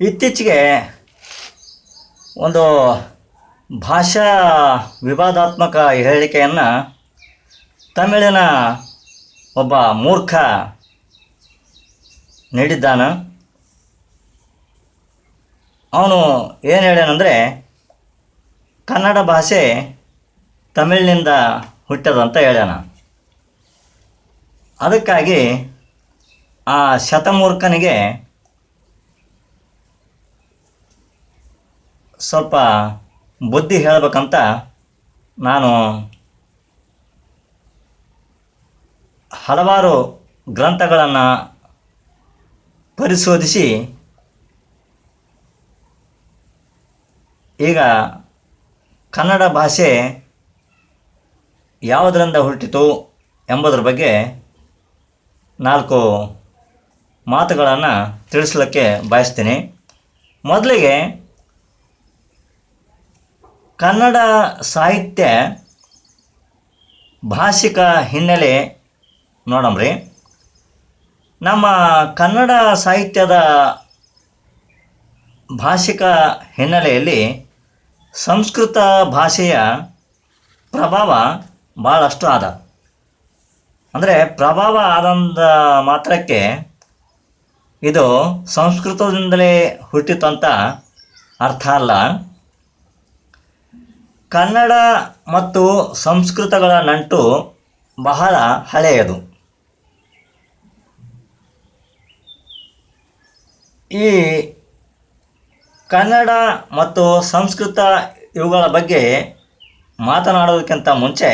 ಇತ್ತೀಚೆಗೆ ಒಂದು ಭಾಷಾ ವಿವಾದಾತ್ಮಕ ಹೇಳಿಕೆಯನ್ನು ತಮಿಳಿನ ಒಬ್ಬ ಮೂರ್ಖ ನೀಡಿದ್ದಾನ. ಅವನು ಏನು ಹೇಳ್ಯಾನಂದರೆ, ಕನ್ನಡ ಭಾಷೆ ತಮಿಳಿನಿಂದ ಹುಟ್ಟದಂತ ಹೇಳ್ಯಾನ. ಅದಕ್ಕಾಗಿ ಆ ಶತಮೂರ್ಖನಿಗೆ ಸ್ವಲ್ಪ ಬುದ್ಧಿ ಹೇಳಬೇಕಂತ ನಾನು ಹಲವಾರು ಗ್ರಂಥಗಳನ್ನು ಪರಿಶೋಧಿಸಿ ಈಗ ಕನ್ನಡ ಭಾಷೆ ಯಾವುದರಿಂದ ಹುಟ್ಟಿತು ಎಂಬುದರ ಬಗ್ಗೆ ನಾಲ್ಕು ಮಾತುಗಳನ್ನು ತಿಳಿಸ್ಲಿಕ್ಕೆ ಬಯಸ್ತೀನಿ. ಮೊದಲಿಗೆ ಕನ್ನಡ ಸಾಹಿತ್ಯ ಭಾಷಿಕ ಹಿನ್ನೆಲೆ ನೋಡಮ್ರಿ. ನಮ್ಮ ಕನ್ನಡ ಸಾಹಿತ್ಯದ ಭಾಷಿಕ ಹಿನ್ನೆಲೆಯಲ್ಲಿ ಸಂಸ್ಕೃತ ಭಾಷೆಯ ಪ್ರಭಾವ ಭಾಳಷ್ಟು ಆದ. ಅಂದರೆ ಪ್ರಭಾವ ಆದಂದ ಮಾತ್ರಕ್ಕೆ ಇದು ಸಂಸ್ಕೃತದಿಂದಲೇ ಹುಟ್ಟಿತಂತ ಅರ್ಥ ಅಲ್ಲ. ಕನ್ನಡ ಮತ್ತು ಸಂಸ್ಕೃತಗಳ ನಂಟು ಬಹಳ ಹಳೆಯದು. ಈ ಕನ್ನಡ ಮತ್ತು ಸಂಸ್ಕೃತ ಇವುಗಳ ಬಗ್ಗೆ ಮಾತನಾಡೋದಕ್ಕಿಂತ ಮುಂಚೆ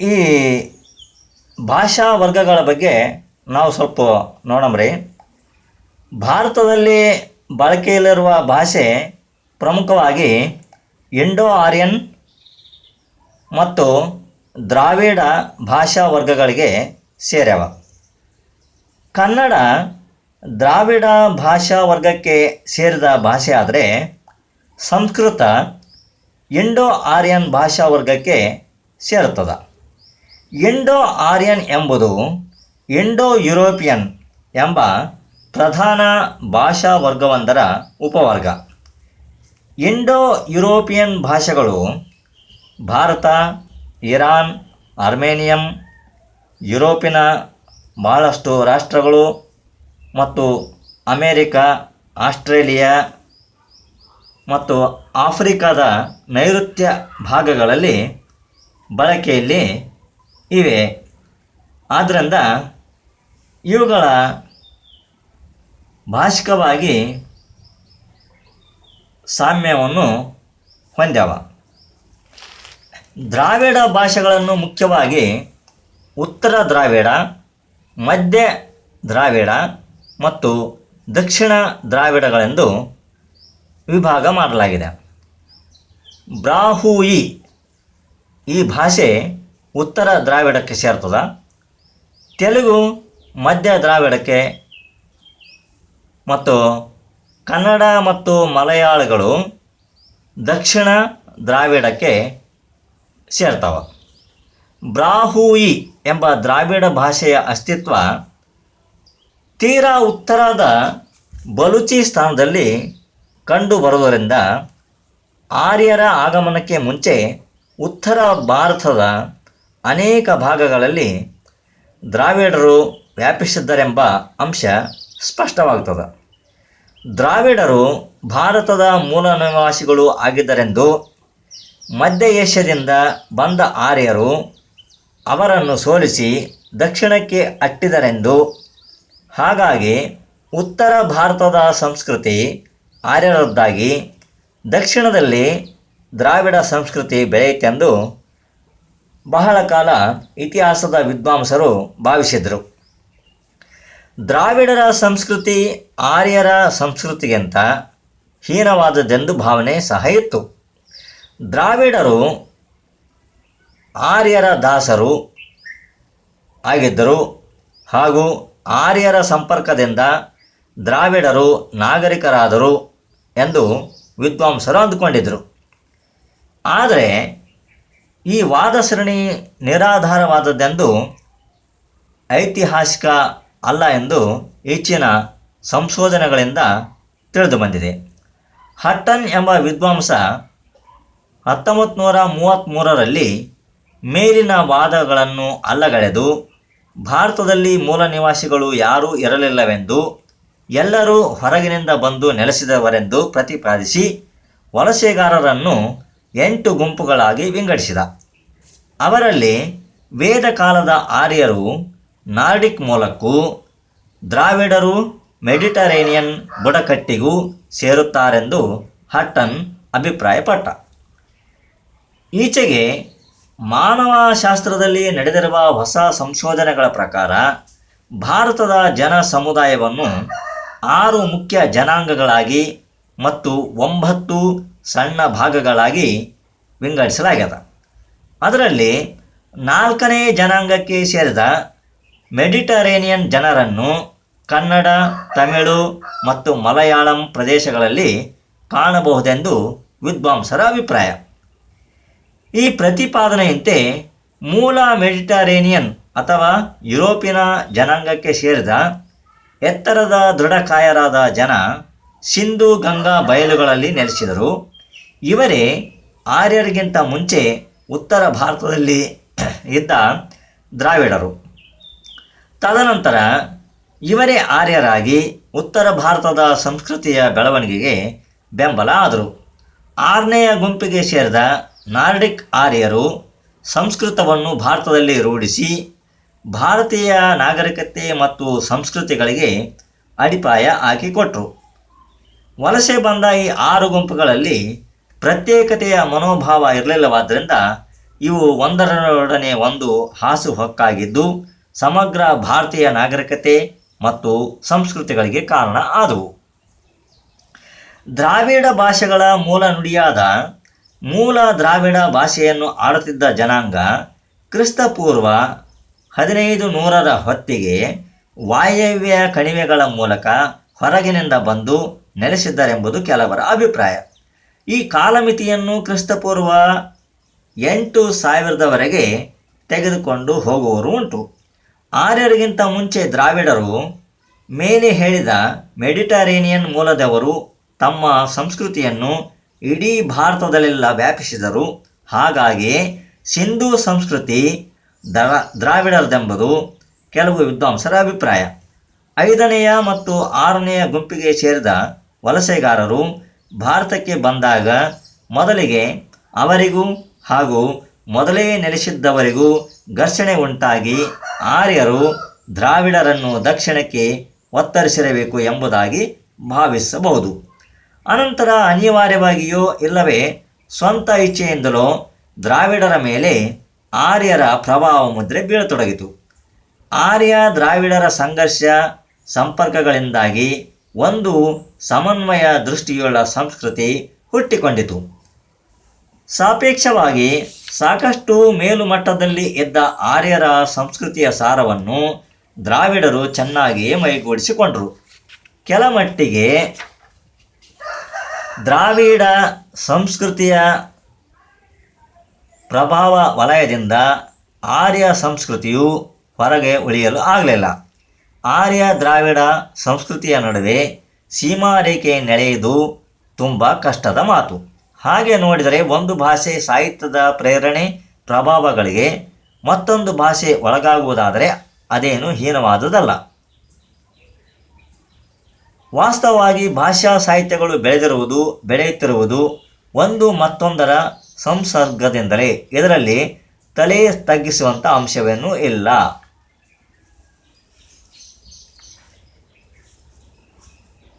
ಈ ಭಾಷಾ ವರ್ಗಗಳ ಬಗ್ಗೆ ನಾವು ಸ್ವಲ್ಪ ನೋಡಮ್ರಿ ಭಾರತದಲ್ಲಿ ಬಳಕೆಯಲ್ಲಿರುವ ಭಾಷೆ ಪ್ರಮುಖವಾಗಿ ಇಂಡೋ ಆರ್ಯನ್ ಮತ್ತು ದ್ರಾವಿಡ ಭಾಷಾ ವರ್ಗಗಳಿಗೆ ಸೇರ್ಯಾವ. ಕನ್ನಡ ದ್ರಾವಿಡ ಭಾಷಾ ವರ್ಗಕ್ಕೆ ಸೇರಿದ ಭಾಷೆ ಆದರೆ ಸಂಸ್ಕೃತ ಇಂಡೋ ಆರ್ಯನ್ ಭಾಷಾ ವರ್ಗಕ್ಕೆ ಸೇರುತ್ತದೆ. ಇಂಡೋ ಆರ್ಯನ್ ಎಂಬುದು ಇಂಡೋ ಯುರೋಪಿಯನ್ ಎಂಬ ಪ್ರಧಾನ ಭಾಷಾ ವರ್ಗವೊಂದರ ಉಪವರ್ಗ. ಇಂಡೋ ಯುರೋಪಿಯನ್ ಭಾಷೆಗಳು ಭಾರತ, ಇರಾನ್ ಅರ್ಮೇನಿಯಂ ಯುರೋಪಿನ ಬಹಳಷ್ಟು ರಾಷ್ಟ್ರಗಳು ಮತ್ತು ಅಮೇರಿಕ, ಆಸ್ಟ್ರೇಲಿಯಾ ಮತ್ತು ಆಫ್ರಿಕಾದ ನೈಋತ್ಯ ಭಾಗಗಳಲ್ಲಿ ಬಳಕೆಯಲ್ಲಿ ಇವೆ. ಆದ್ದರಿಂದ ಇವುಗಳ ಭಾಷಿಕವಾಗಿ ಸಾಮ್ಯವನ್ನು ಹೊಂದ್ಯಾವ. ದ್ರಾವಿಡ ಭಾಷೆಗಳನ್ನು ಮುಖ್ಯವಾಗಿ ಉತ್ತರ ದ್ರಾವಿಡ, ಮಧ್ಯ ದ್ರಾವಿಡ ಮತ್ತು ದಕ್ಷಿಣ ದ್ರಾವಿಡಗಳೆಂದು ವಿಭಾಗ ಮಾಡಲಾಗಿದೆ. ಬ್ರಾಹುಯಿ ಈ ಭಾಷೆ ಉತ್ತರ ದ್ರಾವಿಡಕ್ಕೆ ಸೇರ್ತದ. ತೆಲುಗು ಮಧ್ಯ ದ್ರಾವಿಡಕ್ಕೆ ಮತ್ತು ಕನ್ನಡ ಮತ್ತು ಮಲಯಾಳಗಳು ದಕ್ಷಿಣ ದ್ರಾವಿಡಕ್ಕೆ ಸೇರ್ತವೆ. ಬ್ರಾಹುಯಿ ಎಂಬ ದ್ರಾವಿಡ ಭಾಷೆಯ ಅಸ್ತಿತ್ವ ತೀರಾ ಉತ್ತರದ ಬಲೂಚಿಸ್ತಾನದಲ್ಲಿ ಕಂಡುಬರುವುದರಿಂದ ಆರ್ಯರ ಆಗಮನಕ್ಕೆ ಮುಂಚೆ ಉತ್ತರ ಭಾರತದ ಅನೇಕ ಭಾಗಗಳಲ್ಲಿ ದ್ರಾವಿಡರು ವ್ಯಾಪಿಸಿದ್ದರೆಂಬ ಅಂಶ ಸ್ಪಷ್ಟವಾಗ್ತದೆ. ದ್ರಾವಿಡರು ಭಾರತದ ಮೂಲ ನಿವಾಸಿಗಳು ಆಗಿದ್ದರೆಂದು ಮಧ್ಯ ಏಷ್ಯಾದಿಂದ ಬಂದ ಆರ್ಯರು ಅವರನ್ನು ಸೋಲಿಸಿ ದಕ್ಷಿಣಕ್ಕೆ ಅಟ್ಟಿದರೆಂದು ಹಾಗಾಗಿ ಉತ್ತರ ಭಾರತದ ಸಂಸ್ಕೃತಿ ಆರ್ಯರದ್ದಾಗಿ ದಕ್ಷಿಣದಲ್ಲಿ ದ್ರಾವಿಡ ಸಂಸ್ಕೃತಿ ಬೆಳೆಯಿತೆಂದು ಬಹಳ ಕಾಲ ಇತಿಹಾಸದ ವಿದ್ವಾಂಸರು ಭಾವಿಸಿದರು. ದ್ರಾವಿಡರ ಸಂಸ್ಕೃತಿ ಆರ್ಯರ ಸಂಸ್ಕೃತಿಗಿಂತ ಹೀನವಾದದ್ದೆಂದು ಭಾವನೆ ಸಹ ಇತ್ತು. ದ್ರಾವಿಡರು ಆರ್ಯರ ದಾಸರು ಆಗಿದ್ದರು ಹಾಗೂ ಆರ್ಯರ ಸಂಪರ್ಕದಿಂದ ದ್ರಾವಿಡರು ನಾಗರಿಕರಾದರು ಎಂದು ವಿದ್ವಾಂಸರು ಅಂದುಕೊಂಡಿದ್ದರು. ಆದರೆ ಈ ವಾದ ಸರಣಿ ನಿರಾಧಾರವಾದದ್ದೆಂದು ಐತಿಹಾಸಿಕ ಅಲ್ಲ ಎಂದು ಹೆಚ್ಚಿನ ಸಂಶೋಧನೆಗಳಿಂದ ತಿಳಿದು ಬಂದಿದೆ. ಹಟ್ಟನ್ ಎಂಬ ವಿದ್ವಾಂಸ ಹತ್ತೊಂಬತ್ತು ನೂರ ಮೂವತ್ತ್ಮೂರರಲ್ಲಿ ಮೇಲಿನ ವಾದಗಳನ್ನು ಅಲ್ಲಗಳೆದು, ಭಾರತದಲ್ಲಿ ಮೂಲ ನಿವಾಸಿಗಳು ಯಾರೂ ಇರಲಿಲ್ಲವೆಂದು, ಎಲ್ಲರೂ ಹೊರಗಿನಿಂದ ಬಂದು ನೆಲೆಸಿದವರೆಂದು ಪ್ರತಿಪಾದಿಸಿ ವಲಸೆಗಾರರನ್ನು ಎಂಟು ಗುಂಪುಗಳಾಗಿ ವಿಂಗಡಿಸಿದ. ಅವರಲ್ಲಿ ವೇದ ಕಾಲದ ಆರ್ಯರು ನಾರ್ಡಿಕ್ ಮೂಲಕ್ಕೂ ದ್ರಾವಿಡರು ಮೆಡಿಟರೇನಿಯನ್ ಬುಡಕಟ್ಟಿಗೂ ಸೇರುತ್ತಾರೆಂದು ಹಟ್ಟನ್ ಅಭಿಪ್ರಾಯಪಟ್ಟ. ಈಚೆಗೆ ಮಾನವಶಾಸ್ತ್ರದಲ್ಲಿ ನಡೆದಿರುವ ಹೊಸ ಸಂಶೋಧನೆಗಳ ಪ್ರಕಾರ ಭಾರತದ ಜನ ಸಮುದಾಯವನ್ನು ಆರು ಮುಖ್ಯ ಜನಾಂಗಗಳಾಗಿ ಮತ್ತು ಒಂಬತ್ತು ಸಣ್ಣ ಭಾಗಗಳಾಗಿ ವಿಂಗಡಿಸಲಾಗ್ಯದ. ಅದರಲ್ಲಿ ನಾಲ್ಕನೇ ಜನಾಂಗಕ್ಕೆ ಸೇರಿದ ಮೆಡಿಟರೇನಿಯನ್ ಜನರನ್ನು ಕನ್ನಡ, ತಮಿಳು ಮತ್ತು ಮಲಯಾಳಂ ಪ್ರದೇಶಗಳಲ್ಲಿ ಕಾಣಬಹುದೆಂದು ವಿದ್ವಾಂಸರ ಅಭಿಪ್ರಾಯ. ಈ ಪ್ರತಿಪಾದನೆಯಂತೆ ಮೂಲ ಮೆಡಿಟರೇನಿಯನ್ ಅಥವಾ ಯುರೋಪಿನ ಜನಾಂಗಕ್ಕೆ ಸೇರಿದ ಎತ್ತರದ ದೃಢಕಾಯರಾದ ಜನ ಸಿಂಧು ಗಂಗಾ ಬಯಲುಗಳಲ್ಲಿ ನೆಲೆಸಿದರು. ಇವರೇ ಆರ್ಯರಿಗಿಂತ ಮುಂಚೆ ಉತ್ತರ ಭಾರತದಲ್ಲಿ ಇದ್ದ ದ್ರಾವಿಡರು. ತದನಂತರ ಇವರೇ ಆರ್ಯರಾಗಿ ಉತ್ತರ ಭಾರತದ ಸಂಸ್ಕೃತಿಯ ಬೆಳವಣಿಗೆಗೆ ಬೆಂಬಲ ಆದರು. ಆರನೆಯ ಗುಂಪಿಗೆ ಸೇರಿದ ನಾರ್ಡಿಕ್ ಆರ್ಯರು ಸಂಸ್ಕೃತವನ್ನು ಭಾರತದಲ್ಲಿ ರೂಢಿಸಿ ಭಾರತೀಯ ನಾಗರಿಕತೆ ಮತ್ತು ಸಂಸ್ಕೃತಿಗಳಿಗೆ ಅಡಿಪಾಯ ಹಾಕಿಕೊಟ್ರು ವಲಸೆ ಬಂದ ಈ ಆರು ಗುಂಪುಗಳಲ್ಲಿ ಪ್ರತ್ಯೇಕತೆಯ ಮನೋಭಾವ ಇರಲಿಲ್ಲವಾದ್ದರಿಂದ ಇವು ಒಂದರೊಡನೆ ಒಂದು ಹಾಸುಹೊಕ್ಕಾಗಿದ್ದು ಸಮಗ್ರ ಭಾರತೀಯ ನಾಗರಿಕತೆ ಮತ್ತು ಸಂಸ್ಕೃತಿಗಳಿಗೆ ಕಾರಣ ಆದವು. ದ್ರಾವಿಡ ಭಾಷೆಗಳ ಮೂಲ ನುಡಿಯಾದ ಮೂಲ ದ್ರಾವಿಡ ಭಾಷೆಯನ್ನು ಆಡುತ್ತಿದ್ದ ಜನಾಂಗ ಕ್ರಿಸ್ತಪೂರ್ವ ಹದಿನೈದು ನೂರರ ಹೊತ್ತಿಗೆ ವಾಯವ್ಯ ಕಣಿವೆಗಳ ಮೂಲಕ ಹೊರಗಿನಿಂದ ಬಂದು ನೆಲೆಸಿದ್ದರೆಂಬುದು ಕೆಲವರ ಅಭಿಪ್ರಾಯ. ಈ ಕಾಲಮಿತಿಯನ್ನು ಕ್ರಿಸ್ತಪೂರ್ವ ಎಂಟು ಸಾವಿರದವರೆಗೆ ತೆಗೆದುಕೊಂಡು ಹೋಗುವವರು ಉಂಟು. ಆರ್ಯರಿಗಿಂತ ಮುಂಚೆ ದ್ರಾವಿಡರು ಮೇಲೆ ಹೇಳಿದ ಮೆಡಿಟರೇನಿಯನ್ ಮೂಲದವರು ತಮ್ಮ ಸಂಸ್ಕೃತಿಯನ್ನು ಇಡೀ ಭಾರತದಲ್ಲೆಲ್ಲ ವ್ಯಾಪಿಸಿದರು. ಹಾಗಾಗಿ ಸಿಂಧೂ ಸಂಸ್ಕೃತಿ ದ್ರ ದ್ರಾವಿಡರದೆಂಬುದು ಕೆಲವು ವಿದ್ವಾಂಸರ ಅಭಿಪ್ರಾಯ. ಐದನೆಯ ಮತ್ತು ಆರನೆಯ ಗುಂಪಿಗೆ ಸೇರಿದ ವಲಸೆಗಾರರು ಭಾರತಕ್ಕೆ ಬಂದಾಗ ಮೊದಲಿಗೆ ಅವರಿಗೂ ಹಾಗೂ ಮೊದಲೇ ನೆಲೆಸಿದ್ದವರಿಗೂ ಘರ್ಷಣೆ ಉಂಟಾಗಿ ಆರ್ಯರು ದ್ರಾವಿಡರನ್ನು ದಕ್ಷಿಣಕ್ಕೆ ಒತ್ತರಿಸಿರಬೇಕು ಎಂಬುದಾಗಿ ಭಾವಿಸಬಹುದು. ಅನಂತರ ಅನಿವಾರ್ಯವಾಗಿಯೋ ಇಲ್ಲವೇ ಸ್ವಂತ ಇಚ್ಛೆಯಿಂದಲೋ ದ್ರಾವಿಡರ ಮೇಲೆ ಆರ್ಯರ ಪ್ರಭಾವ ಮುದ್ರೆ ಬೀಳತೊಡಗಿತು. ಆರ್ಯ ದ್ರಾವಿಡರ ಸಂಘರ್ಷ ಸಂಪರ್ಕಗಳಿಂದಾಗಿ ಒಂದು ಸಮನ್ವಯ ದೃಷ್ಟಿಯುಳ್ಳ ಸಂಸ್ಕೃತಿ ಹುಟ್ಟಿಕೊಂಡಿತು. ಸಾಪೇಕ್ಷವಾಗಿ ಸಾಕಷ್ಟು ಮೇಲುಮಟ್ಟದಲ್ಲಿ ಇದ್ದ ಆರ್ಯರ ಸಂಸ್ಕೃತಿಯ ಸಾರವನ್ನು ದ್ರಾವಿಡರು ಚೆನ್ನಾಗಿ ಮೈಗೂಡಿಸಿಕೊಂಡರು. ಕೆಲಮಟ್ಟಿಗೆ ದ್ರಾವಿಡ ಸಂಸ್ಕೃತಿಯ ಪ್ರಭಾವ ವಲಯದಿಂದ ಆರ್ಯ ಸಂಸ್ಕೃತಿಯು ಹೊರಗೆ ಉಳಿಯಲು ಆಗಲಿಲ್ಲ. ಆರ್ಯ ದ್ರಾವಿಡ ಸಂಸ್ಕೃತಿಯ ನಡುವೆ ಸೀಮಾರೇಖೆ ನಡೆಯುವುದು ತುಂಬ ಕಷ್ಟದ ಮಾತು. ಹಾಗೆ ನೋಡಿದರೆ ಒಂದು ಭಾಷೆ ಸಾಹಿತ್ಯದ ಪ್ರೇರಣೆ ಪ್ರಭಾವಗಳಿಗೆ ಮತ್ತೊಂದು ಭಾಷೆ ಒಳಗಾಗುವುದಾದರೆ ಅದೇನು ಹೀನವಾದುದಲ್ಲ. ವಾಸ್ತವವಾಗಿ ಭಾಷಾ ಸಾಹಿತ್ಯಗಳು ಬೆಳೆದಿರುವುದು, ಬೆಳೆಯುತ್ತಿರುವುದು ಒಂದು ಮತ್ತೊಂದರ ಸಂಸರ್ಗದೆಂದರೆ ಇದರಲ್ಲಿ ತಲೆ ತಗ್ಗಿಸುವಂಥ ಅಂಶವೇನೂ ಇಲ್ಲ.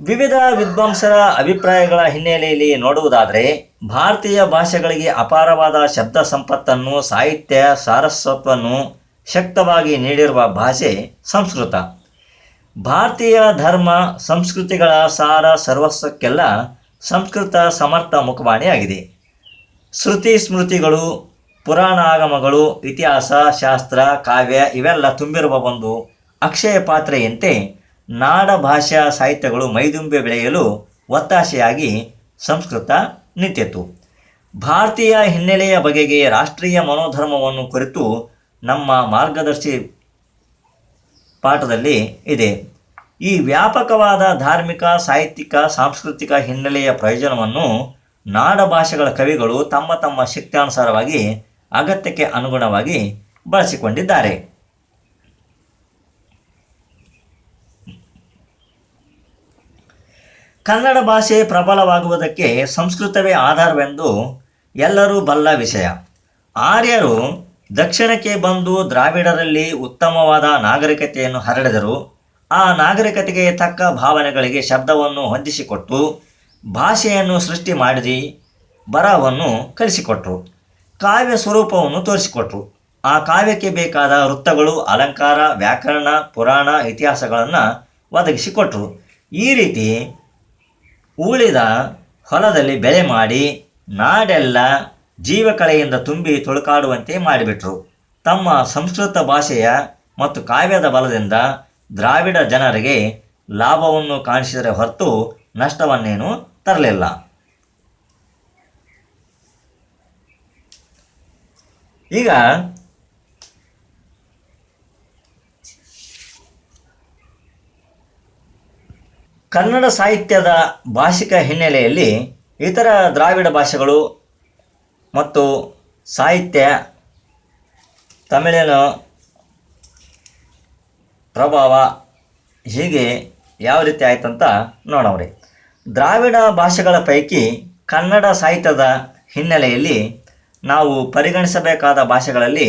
ವಿವಿಧ ವಿದ್ವಾಂಸರ ಅಭಿಪ್ರಾಯಗಳ ಹಿನ್ನೆಲೆಯಲ್ಲಿ ನೋಡುವುದಾದರೆ ಭಾರತೀಯ ಭಾಷೆಗಳಿಗೆ ಅಪಾರವಾದ ಶಬ್ದ ಸಂಪತ್ತನ್ನು, ಸಾಹಿತ್ಯ ಸಾರಸ್ವತ್ವವನ್ನು ಶಕ್ತವಾಗಿ ನೀಡಿರುವ ಭಾಷೆ ಸಂಸ್ಕೃತ. ಭಾರತೀಯ ಧರ್ಮ, ಸಂಸ್ಕೃತಿಗಳ ಸಾರ ಸರ್ವಸ್ವಕ್ಕೆಲ್ಲ ಸಂಸ್ಕೃತ ಸಮರ್ಥ ಮುಖವಾಣಿಯಾಗಿದೆ. ಶ್ರುತಿ ಸ್ಮೃತಿಗಳು, ಪುರಾಣ ಆಗಮಗಳು, ಇತಿಹಾಸ, ಶಾಸ್ತ್ರ, ಕಾವ್ಯ ಇವೆಲ್ಲ ತುಂಬಿರುವ ಒಂದು ಅಕ್ಷಯ ಪಾತ್ರೆಯಂತೆ ನಾಡ ಭಾಷಾ ಸಾಹಿತ್ಯಗಳು ಮೈದುಂಬಿ ಬೆಳೆಯಲು ಒತ್ತಾಸೆಯಾಗಿ ಸಂಸ್ಕೃತ ನಿಂತಿತು ಭಾರತೀಯ ಹಿನ್ನೆಲೆಯ ಬಗೆಗೆ ರಾಷ್ಟ್ರೀಯ ಮನೋಧರ್ಮವನ್ನು ಕುರಿತು ನಮ್ಮ ಮಾರ್ಗದರ್ಶಿ ಪಾಠದಲ್ಲಿ ಇದೆ. ಈ ವ್ಯಾಪಕವಾದ ಧಾರ್ಮಿಕ, ಸಾಹಿತ್ಯಿಕ, ಸಾಂಸ್ಕೃತಿಕ ಹಿನ್ನೆಲೆಯ ಪ್ರಯೋಜನವನ್ನು ನಾಡ ಭಾಷೆಗಳ ಕವಿಗಳು ತಮ್ಮ ತಮ್ಮ ಶಕ್ತಿಯಾನುಸಾರವಾಗಿ ಅಗತ್ಯಕ್ಕೆ ಅನುಗುಣವಾಗಿ ಬಳಸಿಕೊಂಡಿದ್ದಾರೆ. ಕನ್ನಡ ಭಾಷೆ ಪ್ರಬಲವಾಗುವುದಕ್ಕೆ ಸಂಸ್ಕೃತವೇ ಆಧಾರವೆಂದು ಎಲ್ಲರೂ ಬಲ್ಲ ವಿಷಯ. ಆರ್ಯರು ದಕ್ಷಿಣಕ್ಕೆ ಬಂದು ದ್ರಾವಿಡರಲ್ಲಿ ಉತ್ತಮವಾದ ನಾಗರಿಕತೆಯನ್ನು ಹರಡಿದರು ಆ ನಾಗರಿಕತೆಗೆ ತಕ್ಕ ಭಾವನೆಗಳಿಗೆ ಶಬ್ದವನ್ನು ಹೊಂದಿಸಿಕೊಟ್ಟು ಭಾಷೆಯನ್ನು ಸೃಷ್ಟಿ ಮಾಡಿ ಬರಹವನ್ನು ಕಲಿಸಿಕೊಟ್ರು, ಕಾವ್ಯ ಸ್ವರೂಪವನ್ನು ತೋರಿಸಿಕೊಟ್ರು. ಆ ಕಾವ್ಯಕ್ಕೆ ಬೇಕಾದ ವೃತ್ತಗಳು, ಅಲಂಕಾರ, ವ್ಯಾಕರಣ, ಪುರಾಣ ಇತಿಹಾಸಗಳನ್ನು ಒದಗಿಸಿಕೊಟ್ರು. ಈ ರೀತಿ ಉಳಿದ ಹೊಲದಲ್ಲಿ ಬೆಳೆ ಮಾಡಿ ನಾಡೆಲ್ಲ ಜೀವಕಳೆಯಿಂದ ತುಂಬಿ ತುಳುಕಾಡುವಂತೆ ಮಾಡಿಬಿಟ್ರು. ತಮ್ಮ ಸಂಸ್ಕೃತ ಭಾಷೆಯ ಮತ್ತು ಕಾವ್ಯದ ಬಲದಿಂದ ದ್ರಾವಿಡ ಜನರಿಗೆ ಲಾಭವನ್ನು ಕಾಣಿಸಿದರೆ ಹೊರತು ನಷ್ಟವನ್ನೇನು ತರಲಿಲ್ಲ. ಈಗ ಕನ್ನಡ ಸಾಹಿತ್ಯದ ಭಾಷಿಕ ಹಿನ್ನೆಲೆಯಲ್ಲಿ ಇತರ ದ್ರಾವಿಡ ಭಾಷೆಗಳು ಮತ್ತು ಸಾಹಿತ್ಯ ತಮಿಳಿನ ಪ್ರಭಾವ ಹೀಗೆ ಯಾವ ರೀತಿ ಆಯ್ತಂತ ನೋಡವ್ರಿ ದ್ರಾವಿಡ ಭಾಷೆಗಳ ಪೈಕಿ ಕನ್ನಡ ಸಾಹಿತ್ಯದ ಹಿನ್ನೆಲೆಯಲ್ಲಿ ನಾವು ಪರಿಗಣಿಸಬೇಕಾದ ಭಾಷೆಗಳಲ್ಲಿ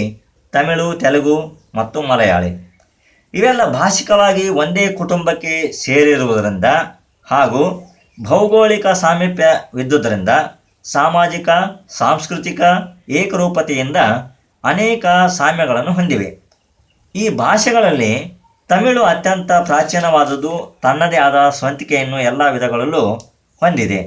ತಮಿಳು, ತೆಲುಗು ಮತ್ತು ಮಲಯಾಳಿ. ಇವೆಲ್ಲ ಭಾಷಿಕವಾಗಿ ಒಂದೇ ಕುಟುಂಬಕ್ಕೆ ಸೇರಿರುವುದರಿಂದ ಹಾಗೂ ಭೌಗೋಳಿಕ ಸಾಮೀಪ್ಯವಿದ್ದುದರಿಂದ ಸಾಮಾಜಿಕ, ಸಾಂಸ್ಕೃತಿಕ ಏಕರೂಪತೆಯಿಂದ ಅನೇಕ ಸಾಮ್ಯಗಳನ್ನು ಹೊಂದಿವೆ. ಈ ಭಾಷೆಗಳಲ್ಲಿ ತಮಿಳು ಅತ್ಯಂತ ಪ್ರಾಚೀನವಾದದ್ದು ತನ್ನದೇ ಆದ ಸ್ವಂತಿಕೆಯನ್ನು ಎಲ್ಲ ವಿಧಗಳಲ್ಲೂ ಹೊಂದಿದೆ.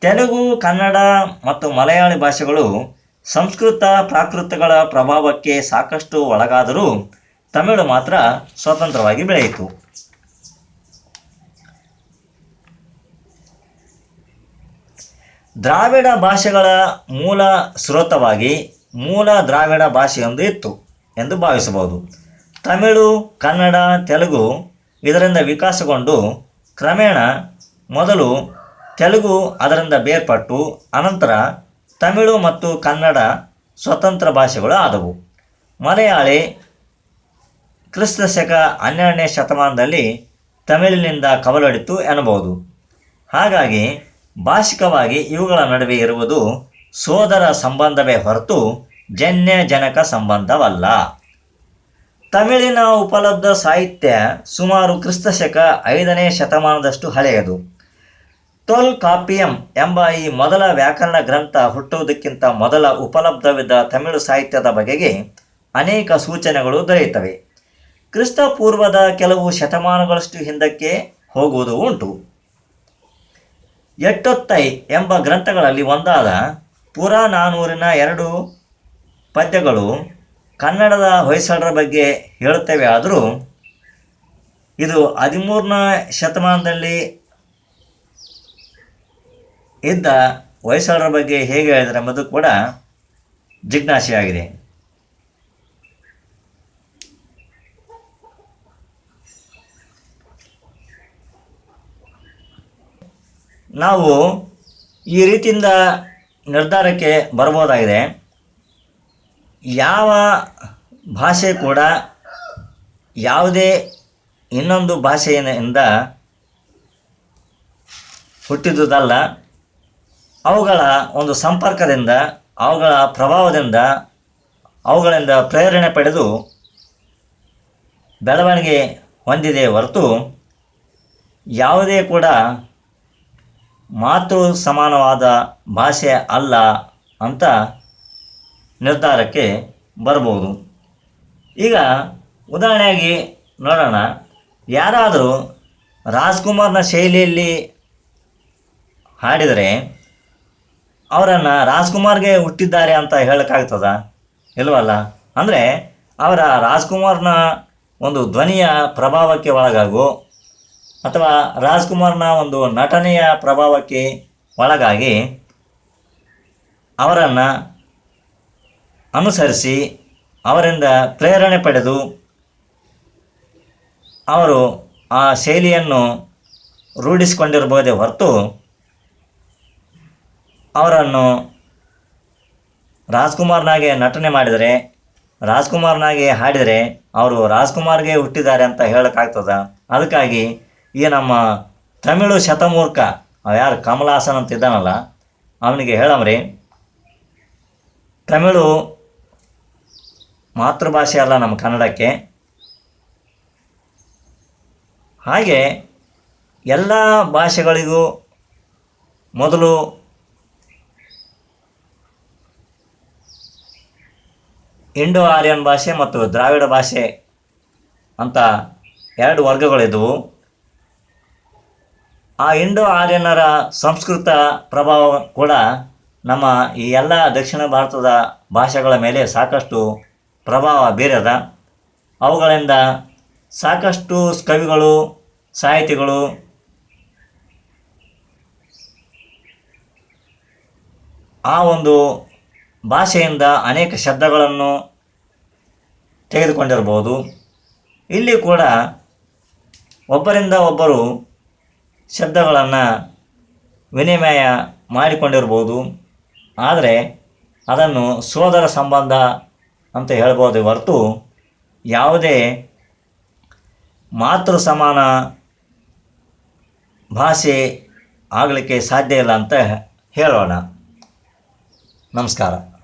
ತೆಲುಗು, ಕನ್ನಡ ಮತ್ತು ಮಲಯಾಳಿ ಭಾಷೆಗಳು ಸಂಸ್ಕೃತ ಪ್ರಾಕೃತಗಳ ಪ್ರಭಾವಕ್ಕೆ ಸಾಕಷ್ಟು ಒಳಗಾದರೂ ತಮಿಳು ಮಾತ್ರ ಸ್ವತಂತ್ರವಾಗಿ ಬೆಳೆಯಿತು. ದ್ರಾವಿಡ ಭಾಷೆಗಳ ಮೂಲ ಸ್ರೋತವಾಗಿ ಮೂಲ ದ್ರಾವಿಡ ಭಾಷೆಯೊಂದು ಇತ್ತು ಎಂದು ಭಾವಿಸಬಹುದು. ತಮಿಳು, ಕನ್ನಡ, ತೆಲುಗು ಇದರಿಂದ ವಿಕಾಸಗೊಂಡು ಕ್ರಮೇಣ ಮೊದಲು ತೆಲುಗು ಅದರಿಂದ ಬೇರ್ಪಟ್ಟು ಅನಂತರ ತಮಿಳು ಮತ್ತು ಕನ್ನಡ ಸ್ವತಂತ್ರ ಭಾಷೆಗಳು ಆದವು. ಮಲಯಾಳಿ ಕ್ರಿಸ್ತ ಶಕ ಹನ್ನೆರಡನೇ ಶತಮಾನದಲ್ಲಿ ತಮಿಳಿನಿಂದ ಕವಲೊಡಿತು ಎನ್ನಬಹುದು. ಹಾಗಾಗಿ ಭಾಷಿಕವಾಗಿ ಇವುಗಳ ನಡುವೆ ಇರುವುದು ಸೋದರ ಸಂಬಂಧವೇ ಹೊರತು ಜನ್ಯ ಜನಕ ಸಂಬಂಧವಲ್ಲ. ತಮಿಳಿನ ಉಪಲಬ್ಧ ಸಾಹಿತ್ಯ ಸುಮಾರು ಕ್ರಿಸ್ತ ಶಕ ಐದನೇ ಶತಮಾನದಷ್ಟು ಹಳೆಯದು. ತೊಲ್ ಕಾಪಿಯಂ ಎಂಬ ಈ ಮೊದಲ ವ್ಯಾಕರಣ ಗ್ರಂಥ ಹುಟ್ಟುವುದಕ್ಕಿಂತ ಮೊದಲ ಉಪಲಬ್ಧವಿದ್ದ ತಮಿಳು ಸಾಹಿತ್ಯದ ಬಗೆಗೆ ಅನೇಕ ಸೂಚನೆಗಳು ದೊರೆಯುತ್ತವೆ. ಕ್ರಿಸ್ತ ಪೂರ್ವದ ಕೆಲವು ಶತಮಾನಗಳಷ್ಟು ಹಿಂದಕ್ಕೆ ಹೋಗುವುದು ಉಂಟು. ಎಟ್ಟೊತ್ತೈ ಎಂಬ ಗ್ರಂಥಗಳಲ್ಲಿ ಒಂದಾದ ಪುರಾನಾನೂರಿನ ಎರಡು ಪದ್ಯಗಳು ಕನ್ನಡದ ಹೊಯ್ಸಳರ ಬಗ್ಗೆ ಹೇಳುತ್ತೇವೆ ಆದರೂ ಇದು ಹದಿಮೂರನೇ ಶತಮಾನದಲ್ಲಿ ಇದ್ದ ಹೊಯ್ಸಳರ ಬಗ್ಗೆ ಹೇಗೆ ಹೇಳಿದರೆ ಎಂಬುದು ಕೂಡ ಜಿಜ್ಞಾಸೆಯಾಗಿದೆ. ನಾವು ಈ ರೀತಿಯಿಂದ ನಿರ್ಧಾರಕ್ಕೆ ಬರ್ಬೋದಾಗಿದೆ. ಯಾವ ಭಾಷೆ ಕೂಡ ಯಾವುದೇ ಇನ್ನೊಂದು ಭಾಷೆಯಿಂದ ಹುಟ್ಟಿದುದಲ್ಲ. ಅವುಗಳ ಒಂದು ಸಂಪರ್ಕದಿಂದ, ಅವುಗಳ ಪ್ರಭಾವದಿಂದ, ಅವುಗಳಿಂದ ಪ್ರೇರಣೆ ಪಡೆದು ಬೆಳವಣಿಗೆ ಹೊಂದಿದೆ ಹೊರತು ಯಾವುದೇ ಕೂಡ ಮಾತೃ ಸಮಾನವಾದ ಭಾಷೆ ಅಲ್ಲ ಅಂತ ನಿರ್ಧಾರಕ್ಕೆ ಬರ್ಬೋದು. ಈಗ ಉದಾಹರಣೆಯಾಗಿ ನೋಡೋಣ. ಯಾರಾದರೂ ರಾಜ್ಕುಮಾರ್ನ ಶೈಲಿಯಲ್ಲಿ ಹಾಡಿದರೆ ಅವರನ್ನು ರಾಜ್ಕುಮಾರ್ಗೆ ಹುಟ್ಟಿದ್ದಾರೆ ಅಂತ ಹೇಳೋಕ್ಕಾಗ್ತದ? ಇಲ್ವಲ್ಲ? ಅಂದರೆ ಅವರ ರಾಜ್ಕುಮಾರ್ನ ಒಂದು ಧ್ವನಿಯ ಪ್ರಭಾವಕ್ಕೆ ಒಳಗಾಗು ಅಥವಾ ರಾಜ್ಕುಮಾರ್ನ ಒಂದು ನಟನೆಯ ಪ್ರಭಾವಕ್ಕೆ ಒಳಗಾಗಿ ಅವರನ್ನು ಅನುಸರಿಸಿ ಅವರಿಂದ ಪ್ರೇರಣೆ ಪಡೆದು ಅವರು ಆ ಶೈಲಿಯನ್ನು ರೂಢಿಸಿಕೊಂಡಿರ್ಬೋದೇ ಹೊರತು ಅವರನ್ನು ರಾಜ್ಕುಮಾರ್ನಾಗೆ ನಟನೆ ಮಾಡಿದರೆ, ರಾಜ್ಕುಮಾರ್ನಾಗೆ ಹಾಡಿದರೆ, ಅವರು ರಾಜ್ಕುಮಾರ್ಗೆ ಹುಟ್ಟಿದ್ದಾರೆ ಅಂತ ಹೇಳೋಕ್ಕಾಗ್ತದ? ಅದಕ್ಕಾಗಿ ಈ ನಮ್ಮ ತಮಿಳು ಶತಮೂರ್ಖ ಯಾರು? ಕಮಲಾಸನ್ ಅಂತ ಇದ್ದಾನಲ್ಲ, ಅವನಿಗೆ ಹೇಳಮ್ರಿ ತಮಿಳು ಮಾತೃಭಾಷೆ ಅಲ್ಲ ನಮ್ಮ ಕನ್ನಡಕ್ಕೆ. ಹಾಗೆ ಎಲ್ಲ ಭಾಷೆಗಳಿಗೂ ಮೊದಲು ಇಂಡೋ ಆರ್ಯನ್ ಭಾಷೆ ಮತ್ತು ದ್ರಾವಿಡ ಭಾಷೆ ಅಂತ ಎರಡು ವರ್ಗಗಳಿದ್ದವು ಆ ಇಂಡೋ ಆರ್ಯನರ ಸಂಸ್ಕೃತ ಪ್ರಭಾವ ಕೂಡ ನಮ್ಮ ಈ ಎಲ್ಲ ದಕ್ಷಿಣ ಭಾರತದ ಭಾಷೆಗಳ ಮೇಲೆ ಸಾಕಷ್ಟು ಪ್ರಭಾವ ಬೀರದ. ಅವುಗಳಿಂದ ಸಾಕಷ್ಟು ಕವಿಗಳು, ಸಾಹಿತಿಗಳು, ಆ ಒಂದು ಭಾಷೆಯಿಂದ ಅನೇಕ ಶಬ್ದಗಳನ್ನು ತೆಗೆದುಕೊಂಡಿರ್ಬೋದು ಇಲ್ಲಿ ಕೂಡ ಒಬ್ಬರಿಂದ ಒಬ್ಬರು ಶಬ್ದಗಳನ್ನು ವಿನಿಮಯ ಮಾಡಿಕೊಂಡಿರ್ಬೋದು. ಆದರೆ ಅದನ್ನು ಸೋದರ ಸಂಬಂಧ ಅಂತ ಹೇಳ್ಬೋದು ಹೊರತು ಯಾವುದೇ ಮಾತೃ ಸಮಾನ ಭಾಷೆ ಆಗಲಿಕ್ಕೆ ಸಾಧ್ಯ ಇಲ್ಲ ಅಂತ ಹೇಳೋಣ. ನಮಸ್ಕಾರ.